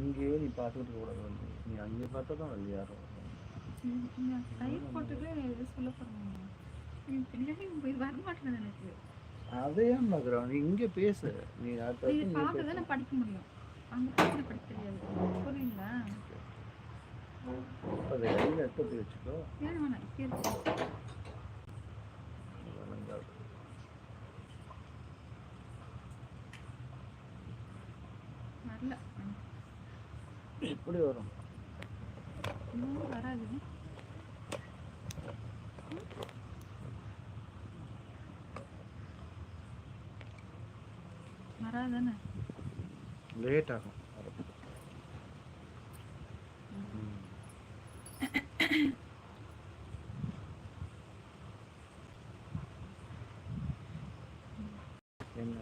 இங்கேயே நீ பார்த்துட்டு கூடாது வந்து நீ அங்கே பார்த்தா தான் வந்து யாரும் அதே பார்க்குறோம் நீ இங்கே பேசு. நீ அடுத்த படிக்க முடியும். அங்க படிக்க தெரியாது. புரியுங்களா அதை கையில் எடுத்து வச்சுக்கோ. வரல. எப்படி வரும். இன்னும் வராது. வராதானே லேட் ஆகும் வரதுக்கு. ம். என்ன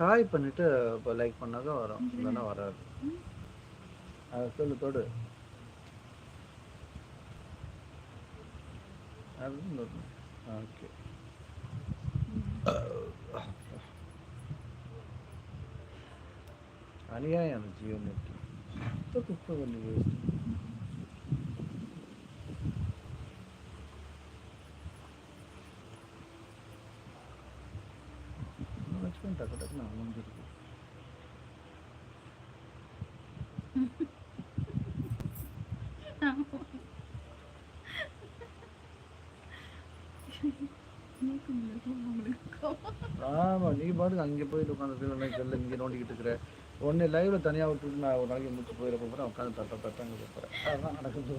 ஹாய் பண்ணிட்டு இப்போ லைக் பண்ணாதான் வரும். இல்லைன்னா வராது. அதை சொல்லு தொடு. அது ஓகே அநியாயம் ஜியோ நெட் சுத்த குப்பை பண்ணி நீ பாட்டுக்கு அங்கே போயிட்டு உட்காந்து செல்ல இங்கே நோண்டிக்கிட்டு இருக்கிற. ஒன்று லைவ்ல தனியா விட்டுட்டு நான் ஒரு நாளைக்கு முடிச்சு போயிட போகிறேன் உட்காந்து தட்ட தட்டங்க போகிறேன் அதான் நடக்குது.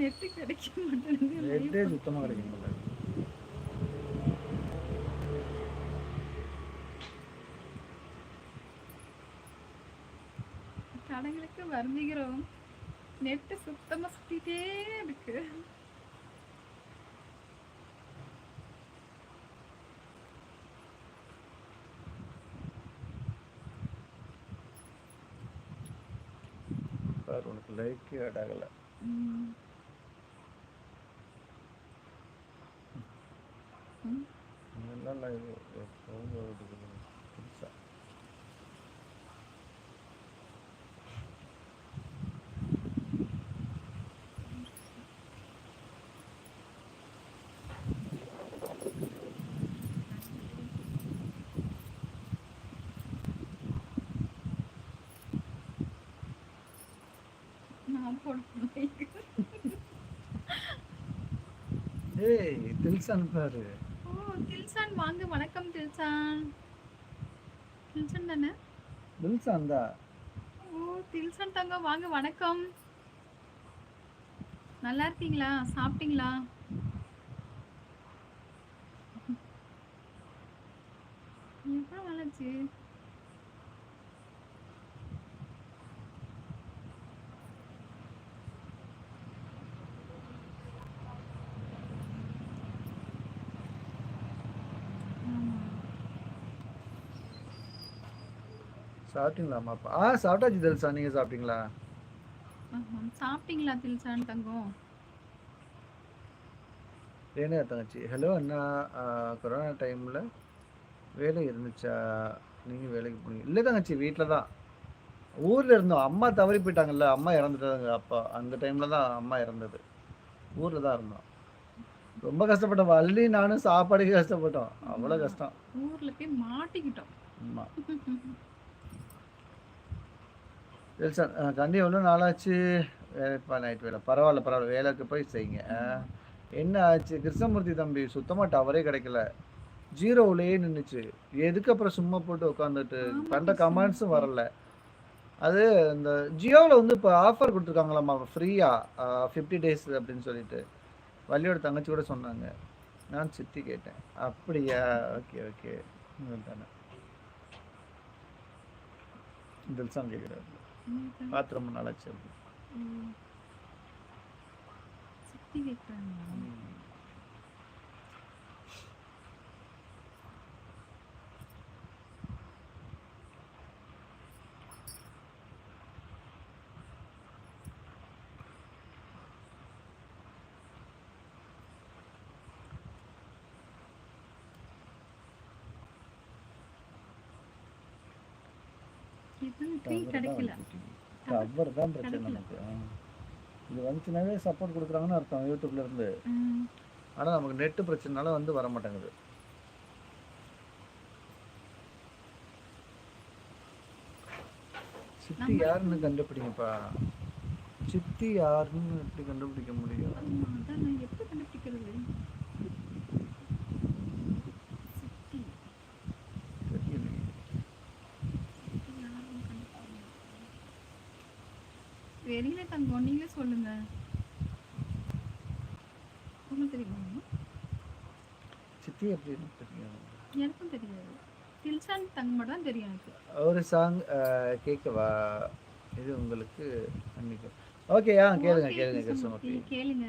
நெட்டு கிடைக்க மாட்டேங்குது. நெட்டே சுத்தமாக கிடைக்க மாட்டேங்குது. கடைகளுக்கு வருந்திக்கிறோம் நெட்டு சுத்தமா சுத்திட்டே இருக்கு பாரு உனக்கு லைக்கே ஆட் ஆகலை. இதெல்லாம் லைவ் வருது புதுசா நான் போட ஏய் தில்சன் பாரு. ஓ தில்சான் வாங்க வணக்கம் தில்சான். தில்சான் தானே? தில்சன் தான். ஓ தில்சான் தங்க வாங்க வணக்கம். நல்லா இருக்கீங்களா? சாப்பிட்டீங்களா? எப்போ வளர்ச்சி சாப்பிட்டீங்களாம்மா ஆ சாப்பிட்டாச்சு தில்சா நீங்க சாப்பிட்டீங்களா? சாப்பிட்டீங்களா தில்சான் தங்கம்? ஏன்னா தங்கச்சி? ஹலோ அண்ணா. கொரோனா டைமில் வேலை இருந்துச்சா? நீங்கள் வேலைக்கு போனீங்க. இல்லை தங்கச்சி வீட்டில் தான். ஊரில் இருந்தோம். அம்மா தவறி போயிட்டாங்கல்ல. அம்மா இறந்துட்டாங்க. அப்பா அந்த டைமில் தான் அம்மா இறந்தது. ஊரில் தான் இருந்தோம். ரொம்ப கஷ்டப்பட்டோம். வள்ளி நானும் சாப்பாடுக்கு கஷ்டப்பட்டோம். அவ்வளோ கஷ்டம். ஊர்ல போய் மாட்டிக்கிட்டோம். ஆமா. சார் கண்டி எவ்வளோ நாளாச்சு? வேலைப்பா நைட் வேலை. பரவாயில்ல பரவாயில்ல. வேலைக்கு போய் செய்யுங்க. என்ன ஆச்சு? கிருஷ்ணமூர்த்தி தம்பி சுத்தமாக டவரே கிடைக்கல. ஜீரோவிலேயே நின்றுச்சு எதுக்கு அப்புறம் சும்மா போட்டு உட்காந்துட்டு கிருஷ்ணமூர்த்தி. கமெண்ட்ஸும் வரல. அது இந்த ஜியோவில் வந்து இப்போ ஆஃபர் கொடுத்துருக்காங்களாம்மா ஃப்ரீயாக ஃபிஃப்டி டேஸ் அப்படின்னு சொல்லிட்டு. வள்ளியோட தங்கச்சி கூட சொன்னாங்க. நான் சித்தி கேட்டேன். அப்படியா? Okay okay. தானே தில்சான் கேட்குறாரு. பார்த்து ரொம்ப நாளாச்சு அப்படி. கவர் தான் பிரச்சனை. நமக்கு. இது வந்துச்சுனாவே சப்போர்ட் கொடுக்குறாங்கன்னு அர்த்தம் யூடியூப்ல இருந்து. ம். ஆனா நமக்கு நெட் பிரச்சனைனால வந்து வர மாட்டேங்குது. சித்தி யாருன்னு கண்டுபிடிங்கப்பா. சித்தி யாருன்னு எப்படி கண்டுபிடிக்க முடியும் ஆமா, அதான் நான் எப்படி கண்டுபிடிக்கிறது சித்தி தெரியலையே சித்தி யாருன்னு கண்டுபிடிக்கணும். வெளியில தங்கம் நீங்களே சொல்லுங்க. உங்களுக்கு தெரியுமா சித்தி எப்படி எனக்கு தெரியும் எனக்கும் தெரியாது. தில்சான் தங்க மட்டும் தான் தெரியும் எனக்கு. ஒரு சாங் கேட்கவா இது உங்களுக்கு ஓகேயா கேளுங்க கேளுங்க கேளுங்க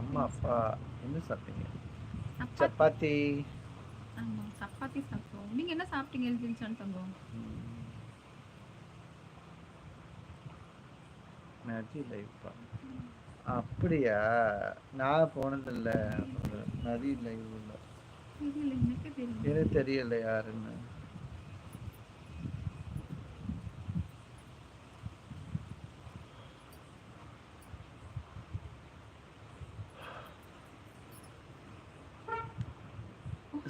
அம்மா அப்பா என்ன சாப்பிட்டீங்க? சப்பாத்தி. சப்பாத்தி. சாப்பிட்டோம் நீங்க என்ன சாப்பிட்டீங்க எழுதிருச்சான்னு தங்கம். நதி லைஃப்பா அப்படியா? நான் போனதில்ல. நதி லைவ் இல்லை. எனக்கு தெரியல யாருன்னு.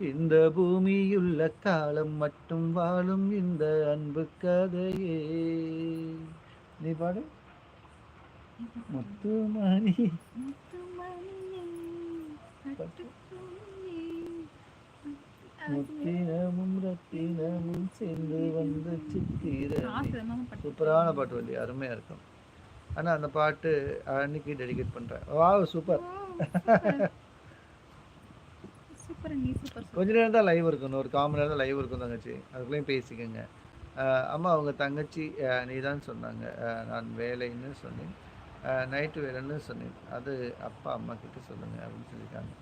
இந்த பூமியுள்ள காலம் மட்டும் வாழும் இந்த அன்பு கதையே. நீ பாடு. முத்துமணி. முத்தினமும் ரத்தினமும் சேர்ந்து வந்து சித்திர சூப்பரான பாட்டு வள்ளி அருமையா இருக்கும். ஆனா அந்த பாட்டு அன்னைக்கு டெடிகேட் பண்றேன். Wow super. சூப்பர். நீ சூப்பர். கொஞ்ச நேரம் தான் லைவ் இருக்கும் ஒரு காமன் நேரம் தான் லைவ் இருக்கும் தங்கச்சி. அதுக்குள்ளேயும் பேசிக்கோங்க. அம்மா அவங்க தங்கச்சி நீ தான் சொன்னாங்க. நான் வேலைன்னு சொன்னேன். நைட்டு வேலைன்னு சொன்னேன். அது அப்பா அம்மா கிட்ட சொல்லுங்க அப்படின்னு சொல்லியிருக்காங்க.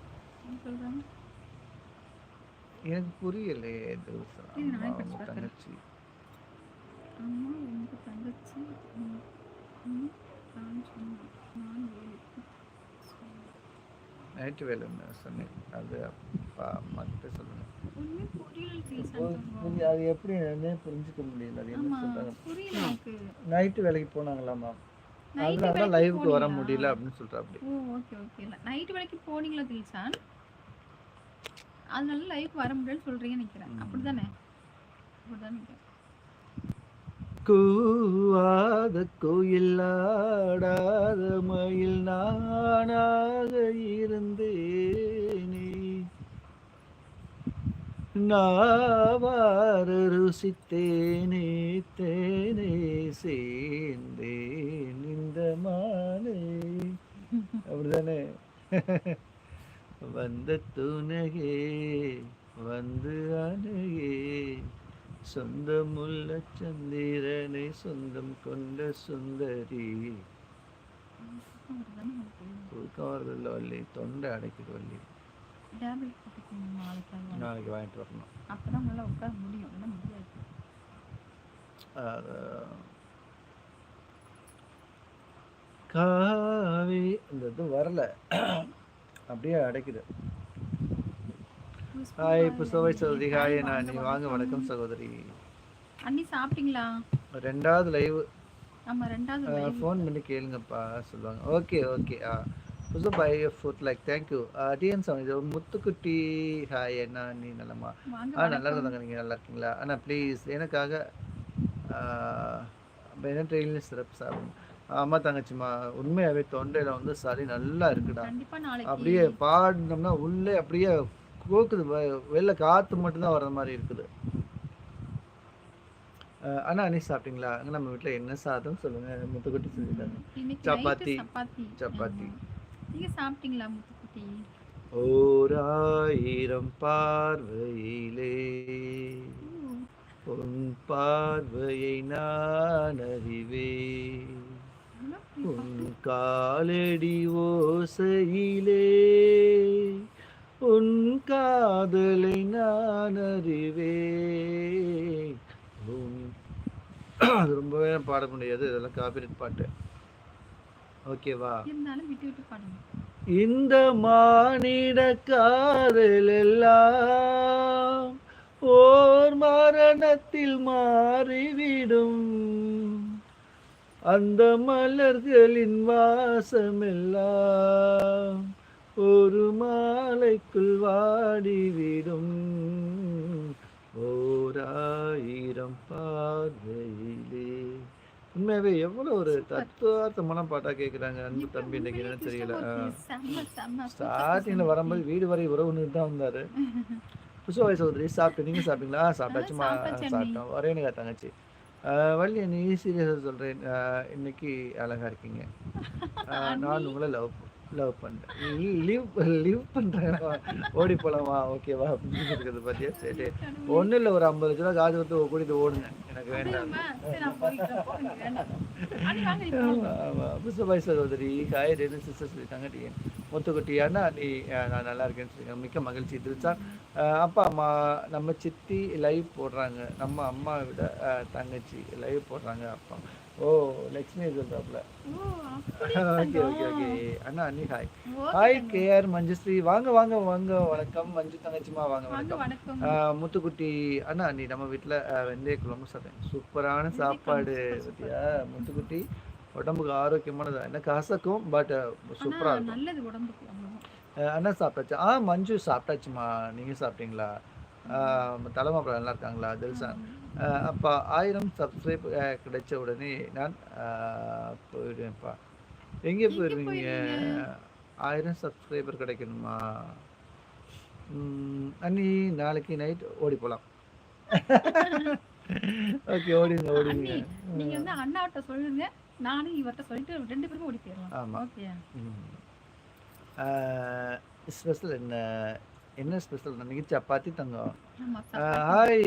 எனக்கு புரியலையே. தங்கச்சி. அம்மா உங்க தங்கச்சி நான் சொன்னேன். நான் சொன்னேன். நைட்டு வேலைன்னு சொன்னேன். அது அப்பா அந்தம்மா. புரிய- அது எப்படி என்னன்னே புரிஞ்சுக்க முடியல. அது என்ன சொல்றாங்க? புரியல எனக்கு. நைட்டு வேலைக்கு போனாங்களாமா அதனால லைவுக்கு வர? முடியல அப்படின்னு சொல்றா அப்படி ஓ ஓகே ஓகே நைட்டு வேலைக்கு போனீங்களா தில்சான் அதனால லைவ் வர முடியலன்னு சொல்றீங்கன்னு நினைக்கிறேன். ம். அப்படிதானே அப்படிதான் நினைக்கிறேன். கூவாத கோயில் ஆடாத மயில் நானாக இருந்தேனே. நாவாறு ருசித்தேனே தேனே சேர்ந்தேன் இந்த மானே. அப்படிதானே? வந்த துணகே வந்து அணுகே சொந்தமுள்ள சந்திரனை சொந்தம் கொண்ட சுந்தரி. தூக்கம் வரதில்ல வள்ளி தொண்டை அடைக்குது வள்ளி. நாளைக்கு வாங்கிட்டு வரணும். அப்பதான் உட்கார முடியும் காவி இந்த இது வரல. அப்படியே அடைக்குது. ஹாய் புஷ்பவை சகோதரி ஹாய் நான் நீ வாங்க வணக்கம் சகோதரி. அண்ணி சாப்பிட்டீங்களா? ரெண்டாவது லைவ். ஆமா ரெண்டாவது. ஃபோன் பண்ணி கேளுங்கப்பா சொல்லுவாங்க. Okay okay. ஆ புது by food like thank you TN sound இது முத்துக்குட்டி. ஹாய் என்ன நீ நல்லம்மா. வாங்க ஆ நல்லா. இருந்தாங்க நீங்கள் நல்லா இருக்கீங்களா? அண்ணா ப்ளீஸ் எனக்காக என்ன ட்ரெயினில் சிறப்பு சாப்பிடுங்க. ஆமா தங்கச்சிம்மா உண்மையாவே தொண்டையில வந்து சளி நல்லா இருக்குடா. அப்படியே பாடினோம்னா உள்ளே அப்படியே கோக்குது வெ- வெளில காத்து மட்டும்தான் வர்ற மாதிரி இருக்குது. அண்ணா நீ சாப்பிட்டீங்களா? அங்க நம்ம வீட்ல என்ன சாதம் சொல்லுங்க. முத்துக்குட்டி இன்னைக்கு சப்பாத்தி. சப்பாத்தி. சப்பாத்தி. ஆமா. நீங்க சாப்பிட்டீங்களா முத்துக்குட்டி? ஓர் ஆயிரம் பார்வையிலே உன் பார்வையை நான் அறிவேன். உன் காலடி ஓசையிலே உன் காதலை நான் அறிவேன். அது ரொம்பவே பாட முடியாது இதெல்லாம் காப்பிரைட் பாட்டு. ஓகேவா இந்த மானிட காதல் எல்லாம் ஓர் மரணத்தில் மாறிவிடும். அந்த மலர்களின் வாசமெல்லாம் ஒரு மாலைக்குள் வாடிவிடும். ஓர் ஆயிரம் பார்வையிலே. உண்மையாவே எவ்வளவு ஒரு தத்துவார்த்தமான பாட்டா கேக்குறாங்க அன்பு தம்பி இன்னைக்கு என்னன்னு தெரியல. ஸ்டார்டிங்ல. வரும்போது வீடு வரை உறவுன்னு தான் வந்தாரு. புஷ்பவாய் சகோதரி சாப்பிட்டு நீங்க சாப்பிட்டீங்களா? சாப்பிட்டாச்சுமா சாப்பிட்டாச்சு சாப்பிட்டோம். ஒரே எனக்கு தங்கச்சி. வள்ளி நீ சீரியஸாக சொல்றேன். ஆஹ் இன்னைக்கு அழகா இருக்கீங்க. நான் உங்களை லவ் லவ் பண்றேன் லீவ் லீவ் பண்றேன் ஓடி போலாமா? ஓகேவா அப்படின்னு இருக்கிறது பார்த்தியா சரி ஒன்றும் இல்லை ஒரு ஐம்பது லட்ச ரூபா காசு கொடுத்து கூட்டிட்டு ஓடுங்க. எனக்கு வேண்டாம். அப்படியாம்மா? சரி, நான் போய்க்கிறேன். போங்க, வேண்டாம். அடி வாங்க, நீ போங்க. ஆமா புஷ்பபாய் சகோதரி ஹாய் ரேணு சிஸ்டர் சொல்லியிருக்காங்க டி முத்துக்குட்டி அண்ணா நீ நான் நல்லா இருக்கேன்னு சொல்லியிருக்காங்க மிக்க மகிழ்ச்சி. திருச்சான் அஹ், அப்பா அம்மா நம்ம சித்தி லைவ் போடுறாங்க. நம்ம அம்மா விட தங்கச்சி லைவ் போடுறாங்க அப்பா. ஓ ஓ, அப்படி ஓகே ஓகே. ஓகே. அண்ணா அண்ணி ஹாய் ஹாய். கேஆர் மஞ்சுஸ்ரீ. வாங்க வாங்க வாங்க. வணக்கம். மஞ்சு தங்கச்சிமா வாங்க வணக்கம். முத்துக்குட்டி அண்ணா நீ நம்ம வீட்டில் வெந்தய குழம்பு சாப்பிட்டேன் சூப்பரான சாப்பாடு பத்தியா? முத்துக்குட்டி உடம்புக்கு ஆரோக்கியமானது? என்ன கசக்கும் பட் சூப்பராக இருக்கும். நல்லது உடம்புக்கு அண்ணா சாப்பிட்டாச்சு? ஆ மஞ்சு சாப்பிட்டாச்சுமா நீங்கள் சாப்பிட்டீங்களா? தலைமை அப்புறம் நல்லா இருக்காங்களா? தில்சான் அப்பா ஆயிரம் சப்ஸ்கிரைப் கிடைச்ச உடனே நான் போயிடுவேன்ப்பா. எங்கே போயிடுவீங்க? ஆயிரம் சப்ஸ்கிரைபர் கிடைக்கணுமா? அண்ணி நாளைக்கு நைட் ஓடி போகலாம் ஓகே ஓடிங்க ஓடிங்க நீங்க வந்து அண்ணாட்ட சொல்லுங்க. நானும் இவர்ட்ட சொல்லிட்டு ரெண்டு பேரும் ஓடி போயிடலாம். ஆமா. ஓகே ஸ்பெஷல் என்ன? என்ன ஸ்பெஷல் இன்னைக்கு சப்பாத்தி தங்கம். ஹாய்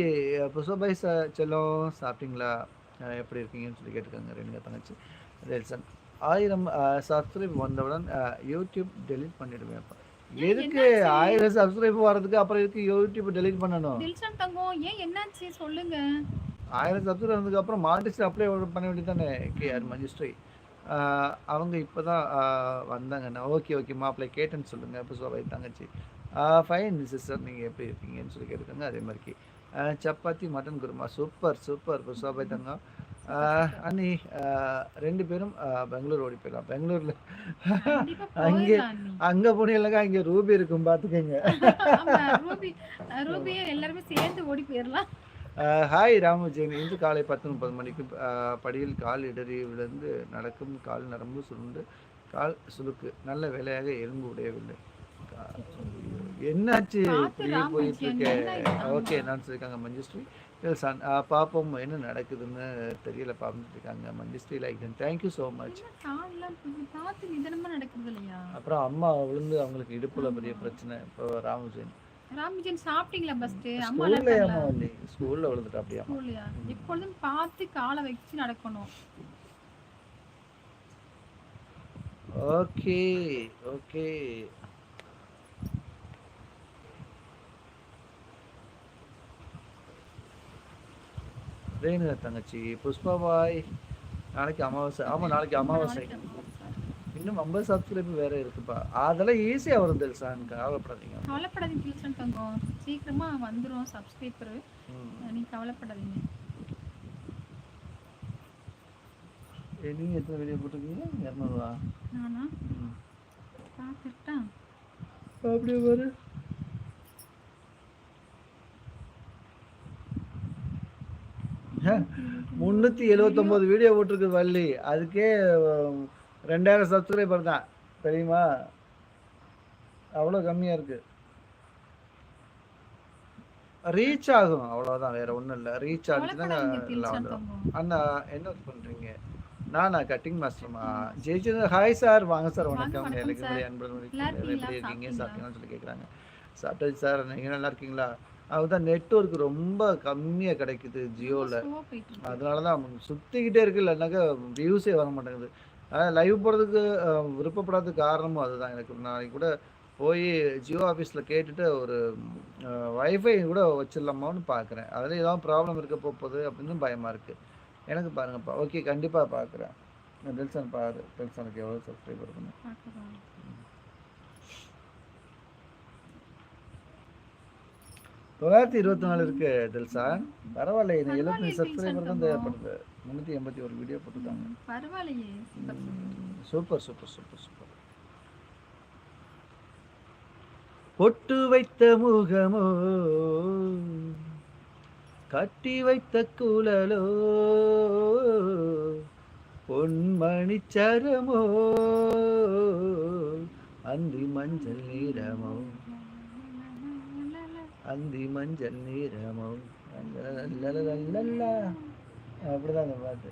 புஷ்பபாய் ச செல்லம் சாப்பிட்டீங்களா? எப்படி இருக்கீங்கன்னு சொல்லி கேட்டிருக்காங்க ரெண்டு தங்கச்சி. ரேல்சன். ஆயிரம் சப்ஸ்கிரைப் வந்தவுடன் யூடியூப் டெலீட் பண்ணிடுவேன். எதுக்கு? ஆயிரம் சப்ஸ்கிரைப் வர்றதுக்கு அப்புறம் எதுக்கு யூடியூப் டெலீட் பண்ணணும்? தில்ஷன் தங்கம் ஏன் என்னாச்சு? சொல்லுங்க. ஆயிரம் சப்ஸ்கிரைப் வந்ததுக்கு அப்புறம் மானிட்டேஷன் அப்ளை பண்ண வேண்டியது தானே கேஆர் மஞ்சுஸ்ரீ. அவங்க இப்போ தான் வந்தாங்கண்ணா ஓகே ஓகே மாப்பிள்ளை கேட்டேன்னு சொல்லுங்கள் புஷ்பாபாய் தங்கச்சி. ஃபைன் சிஸ்டர் நீங்கள் எப்படி இருக்கீங்கன்னு சொல்லி கேட்டுருக்காங்க அதே மாதிரி ஆஹ் chapati mutton kurma. Super super Pushpabai தங்கம். அண்ணி ரெண்டு பேரும் பெங்களூர் ஓடி போயிடலாம். பெங்களூரில் அங்கே-. அங்கே போனீங்களாக்கா இங்கே ரூபி இருக்கும் ரூபி ரூபியே எல்லாருமே சேர்ந்து ஓடி போயிடலாம். ஹாய் ராமஜெயன் இன்று காலை பத்து முப்பது மணிக்கு படியில் கால் இடறி விழுந்து நடக்கும் கால் நரம்பு சுருண்டு கால் சுளுக்கு நல்ல வேலையாக எலும்பு உடையவில்லை. என்னாச்சு? இப்படியே போயிட்டு ராமஜெயன், ஆமா. ஓகே நான் சொல்லியிருக்காங்க மஞ்சுஸ்ரீ. சான் பாப்போம் என்ன நடக்குதுன்னு தெரியல பாப்போம் இருக்காங்க Manjushree like thank you so much அப்புறம் அம்மா விழுந்து அவங்களுக்கு இடுப்புல பெரிய பிரச்சனை. இப்போ ராமஜெயன் ராமஜன் சாப்பிட்டீங்களா ஃபர்ஸ்ட் அம்மா வந்து? ஸ்கூல்ல விழுந்துட்டா அப்படியா ஸ்கூல்லையா? எப்பொழுதும் பார்த்து காலை வச்சு நடக்கணும். Okay okay. ரேணுகா தங்கச்சி. புஷ்பாபாய் நாளைக்கு அமாவாசை ஆமா நாளைக்கு அமாவாசை. இன்னும் ஐம்பது சப்ஸ்கிரைபர் வேற இருக்குப்பா. அதெல்லாம் ஈஸியா வரும் தெல்சான் கவலைப்படாதீங்க. கவலைப்படாதீங்க டியூஷன் தங்கம். சீக்கிரமா வந்துரும் சப்ஸ்கிரைபர். நீ கவலைப்படாதீங்க. ஏய், நீங்க எத்தனை வீடியோ போட்டிருக்கீங்க? இரநூறுவா. நானா. பார்த்துட்டா அப்படியே வரு முந்நூற்றி எழுவத்தொம்போது வீடியோ போட்டிருக்கு வள்ளி. அதுக்கே ரெண்டாயிரம் சப்ஸ்கிரைபர் தான். தெரியுமா? அவ்வளோ கம்மியாக இருக்கு. ரீச் ஆகும். அவ்வளோதான் வேற ஒன்றும் இல்லை. ரீச் கவலைப்படாதீங்க எல்லாம் வந்துடும் அண்ணா என்ன பண்ணுறீங்க நானா கட்டிங் மாஸ்டர்மா ஜெயிச்சு ஹாய் சார் வாங்க சார் வணக்கம். எனக்கு? எப்படி இருக்கீங்க? சாப்பிட்டீங்கன்னு சொல்லி கேட்குறாங்க சாப்பிட்டாச்சு சார் நீங்கள் நல்லா இருக்கீங்களா? அதுதான் நெட்ஒர்க் ரொம்ப கம்மியாக கிடைக்குது ஜியோவில் அதனால தான் சுற்றிக்கிட்டே இருக்கு. இல்லைனாக்கா வியூஸே வர மாட்டேங்குது. அதான் லைவ் போடுறதுக்கு அஹ், விருப்பப்படாததுக்கு காரணமும் அதுதான். எனக்கு நாளைக்கு கூட போய் ஜியோ ஆஃபீஸில் கேட்டுட்டு ஒரு வைஃபை கூட வச்சிடலாமான்னு பார்க்குறேன் அதில் ஏதாவது ப்ராப்ளம் இருக்க போகுது அப்படின்னு பயமாக இருக்குது எனக்கு பாருங்கப்பா ஓகே கண்டிப்பாக பார்க்குறேன் டெல்சன் பாரு டெல்சனுக்கு எவ்வளோ சப்ஸ்கிரைப் இருக்கணும் தொள்ளாயிரத்தி இருபத்தி நாலு இருக்கு டெல்சா பரவாயில்ல பரவாயில்லையே, எழுபத்தஞ்சு சப்ஸ்கிரைபர் தான் தேவைப்படுது. முந்நூற்றி எண்பத்தி ஒரு வீடியோ போட்டுருக்காங்க. பரவாயில்லையே சூப்பர், சூப்பர் சூப்பர். சூப்பர் பொட்டு வைத்த முகமோ கட்டி வைத்த குழலோ பொன்மணி சரமோ அந்தி மஞ்சள் நீரமோ அந்தி மஞ்சள் நீரமோ லலலலலலலா. அப்படிதான் அந்த பாட்டு.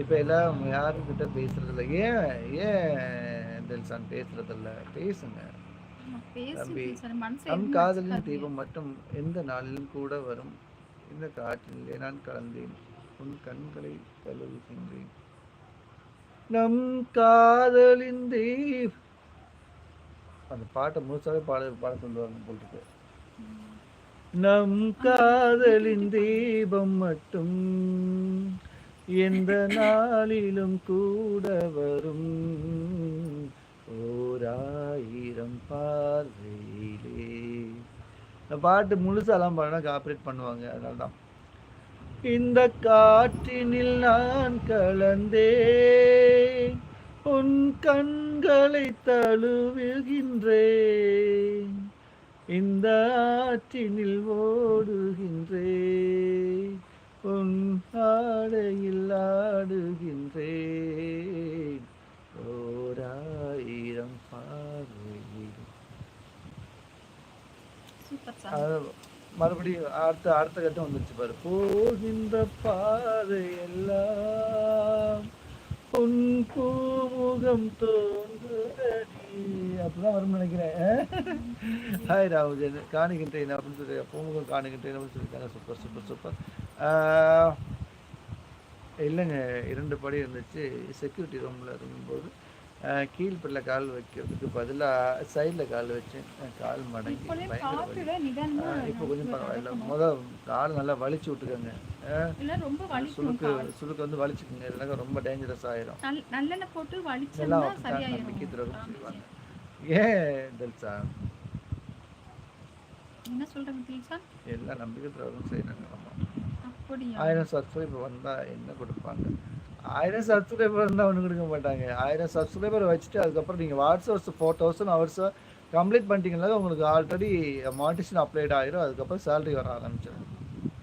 இப்ப எல்லாம் யாருக்கிட்ட பேசுறது இல்ல ஏன் ஏன் டெல்சான் பேசுறது இல்ல பேசுங்க. நம் காதலின். தீபம் மட்டும் எந்த நாளிலும் கூட வரும். இந்த காற்றிலே நான் கலந்தேன். உன் கண்களை தழுவுகின்றேன் நம் காதலின் தீப் அந்த பாட்டை முழுசாவே பாட பாட சொல்லுவாங்க போல் நம் காதலின் தீபம் மட்டும் எந்த நாளிலும் கூட வரும். ஓராயிரம் பார்வையிலே. இந்த பாட்டு முழுசாலாம் பாடினா காப்பரேட் பண்ணுவாங்க அதனால தான் இந்த காற்றினில் நான் கலந்தேன் உன் கண்களை தழுவுகின்றேன் இந்த ஆற்றினில் ஓடுகின்றேன் உன் ஆடையில் ஆடுகின்றேன் ஓராயிரம் பார்வையில். மறுபடியும் அடுத்த அடுத்த கட்டம் வந்துருச்சு பாரு. போகின்ற பாதை எல்லாம் உன் பூமுகம் தோன்றுதடி. அப்படிதான் வரும்னு நினைக்கிறேன். ஹாய் ராகுஜன் காணுகின்றேன் அப்படின்னு சொல்லி பூமுகம் காணுகின்றேன் அப்படின்னு சொல்லியிருக்காங்க. Super super super. இல்லைங்க இரண்டு படி இருந்துச்சு. செக்யூரிட்டி ரூமில் இருக்கும்போது ஆஹ் கீழ்படில கால் வைக்கிறதுக்கு பதிலாக சைடில் கால் வச்சேன் அஹ் கால் மடங்கி இப்போ கொஞ்சம் பரவாயில்ல. நடக்கணும். முத கால் நல்லா வலிச்சு விட்டுக்கோங்க. சுளுக்கு. சுளுக்கு வந்து வலிச்சுக்குங்க. இல்லைன்னா ரொம்ப டேஞ்சரஸ் ஆயிரும். நல்- நல்லெண்ணெய் போட்டு எல்லாம் சரியாயிரும். நம்பிக்கை துரோகம். செய்வாங்க ஏன் டெல்சா என்ன சொல்றீங்க டீச்சா எல்லாம் நம்பிக்கை துரோகம் செய்யறாங்க ஆமா. அப்படியா? ஆயிரம் சப்ஸ்கிரைபர் வந்தா என்ன கொடுப்பாங்க? ஆயிரம் சப்ஸ்கிரைபர் இருந்தால் ஒன்றும் கொடுக்க மாட்டாங்க. ஆயிரம் சப்ஸ்கிரைபர் வச்சுட்டு அதுக்கப்புறம் நீங்கள் வாட்ஸ்அப்ஸ் ஃபோர் தௌசண்ட் ஹவர்ஸை கம்ப்ளீட் பண்ணிட்டீங்கன்னா உங்களுக்கு ஆல்ரெடி மானிட்டேஷன் அப்ளைட் ஆயிரும். அதுக்கப்புறம் சேலரி வர ஆரம்பிச்சிடும்.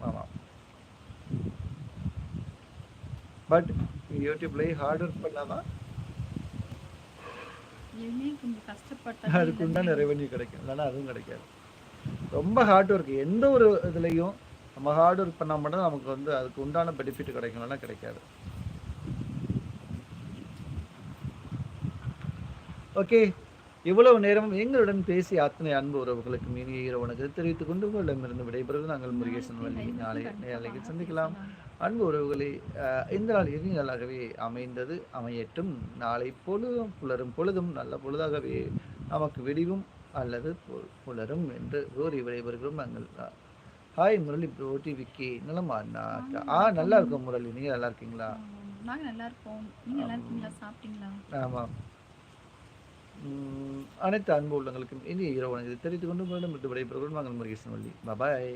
ஆமாம் பட் யூடியூப்லேயே ஹார்ட் ஒர்க் பண்ணாதான் இனிமே கொஞ்சம் கஷ்டப்பட்டா அதுக்கு உண்டான ரெவென்யூ கிடைக்கும். இல்லைன்னா அதுவும் கிடைக்காது. ரொம்ப ஹார்ட் ஒர்க் எந்த ஒரு இதுலேயும் நம்ம ஹார்ட் ஒர்க் பண்ணால் மட்டும் நமக்கு வந்து அதுக்கு உண்டான பெனிஃபிட் கிடைக்கும். இல்லைன்னா கிடைக்காது. ஓகே. இவ்வளவு நேரம் எங்களுடன் பேசிய அத்தனை அன்பு உறவுகளுக்கு இனிய இரவனுக்கு தெரிவித்துக் கொண்டு உங்களிடமிருந்து விடைபெறுவது நாங்கள் முருகேசன் வள்ளி. நாளை நாளைக்கு சந்திக்கலாம். அன்பு உறவுகளே இந்த நாள் நல்லாகவே அமைந்தது அமையட்டும். நாளை பொழுதும் புலரும் பொழுதும் நல்ல பொழுதாகவே நமக்கு விடிவும் அல்லது புலரும் என்று கூறி விடைபெறுகிறோம் நாங்கள். ஹாய் முரளி ப்ரோட்டி விக்கி நலமா? ஆ நல்லா இருக்கோம் முரளி. நீங்க நல்லா இருக்கீங்களா? நாங்க நல்லா இருக்கோம். நீங்க நல்லா இருக்கீங்களா? சாப்பிட்டீங்களா? ஆமாம் அனைத்து அன்பு உள்ளங்களுக்கும் இனிய இரவு வணக்கத்தை தெரிவித்துக் கொண்டு உங்களிடம் விட்டு விடைபெறுகிறோம். நாங்கள் முருகேசன் வள்ளி. பாய்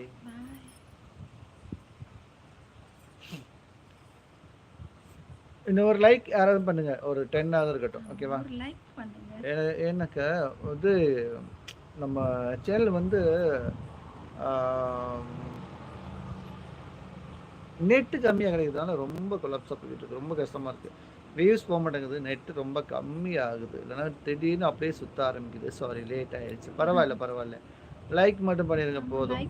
ஒரு லைக் யாராவது பண்ணுங்க. ஒரு டென் ஆகுது இருக்கட்டும். ஓகேவா ஏன்னாக்கா இது நம்ம சேனல் வந்து நெட்டு கம்மியாக கிடைக்கிறதுனால ரொம்ப கொலாப்ஸாக போயிட்டு இருக்கு. ரொம்ப கஷ்டமாக இருக்குது வியூஸ் போக மாட்டேங்குது. நெட்டு ரொம்ப கம்மியாகுது. இல்லைன்னா திடீர்னு அப்படியே சுத்த ஆரம்பிக்குது. சாரி லேட் ஆயிடுச்சு. பரவாயில்ல பரவாயில்ல. லைக் மட்டும் பண்ணிடுங்க போதும்.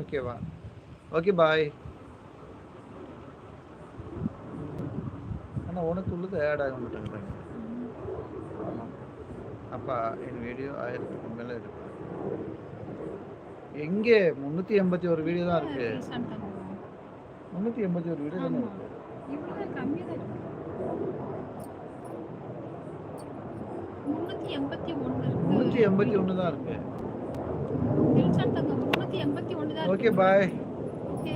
ஓகேவா ஓகே பாய் ஆனால் உனக்கு உள்ளது ஆட் ஆக ஆமாம் அப்பா என் வீடியோ ஆயிரத்துக்கு மேலே இருக்கு. எங்கே? முந்நூற்றி எண்பத்தி ஒரு வீடியோ தான் இருக்கு. முந்நூற்றி எண்பத்தி ஒரு வீடியோ தானே. இருக்கு. முந்நூற்றி எண்பத்தி ஒன்று தான் இருக்கு. Okay bye okay